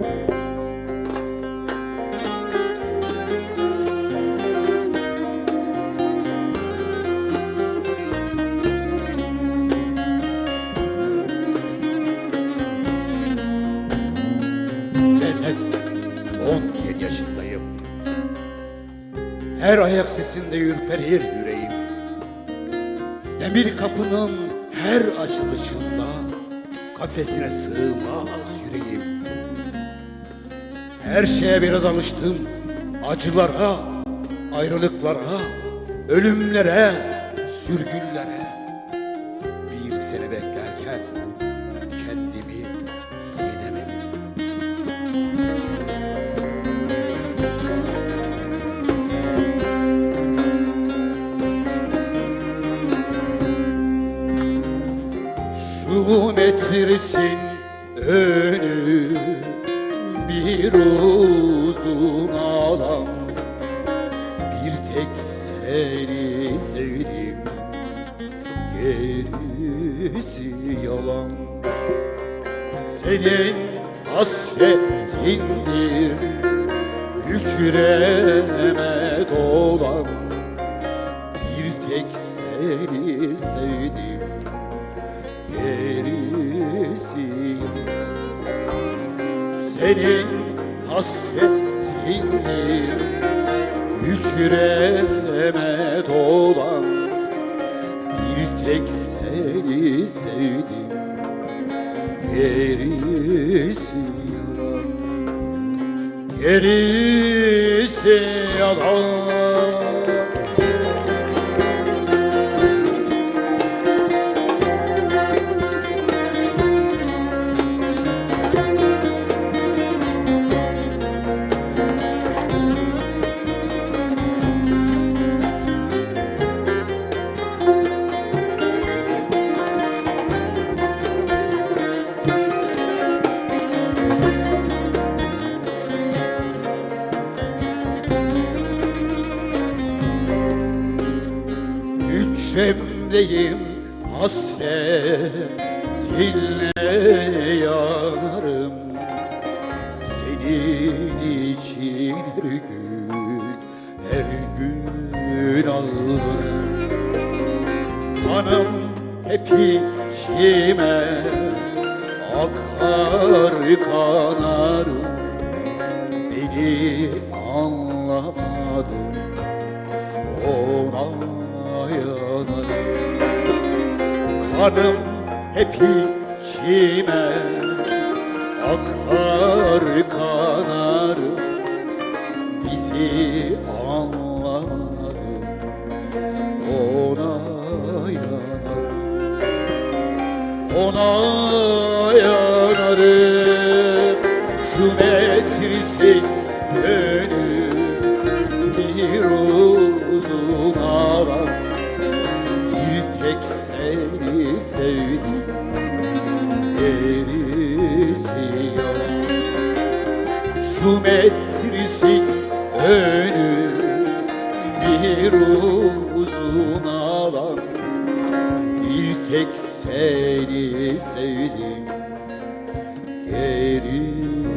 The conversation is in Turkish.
11 yaşındayım. Her ayak sesinde ürperir yüreğim. Demir kapının her açılışında kafesine sığmaz yüreğim. Her şeye biraz alıştım. Acılara, ayrılıklara, ölümlere, sürgünlere. Bir sene beklerken kendimi yenemedim. Şu metresin önü bir uzun alan. Bir tek seni sevdim gerisi yalan. Senin hasretindir hücreme dolan. Bir tek seni sevdim gerisi senin hasretindir hücreme dolan. Bir tek seni sevdim gerisi yalan. Gerisi yalan Hücremdeyim hasretinle yanarım. Senin için her gün, her gün ağlarım. Kanım hep içime akar kanarım. Beni anlamadın Kanım hep içime akar kanarım Bizi anlamadın ona yanarım Ona yanarım şu metrisin önü bir uzun alan. Bir tek seni sevdim gerisi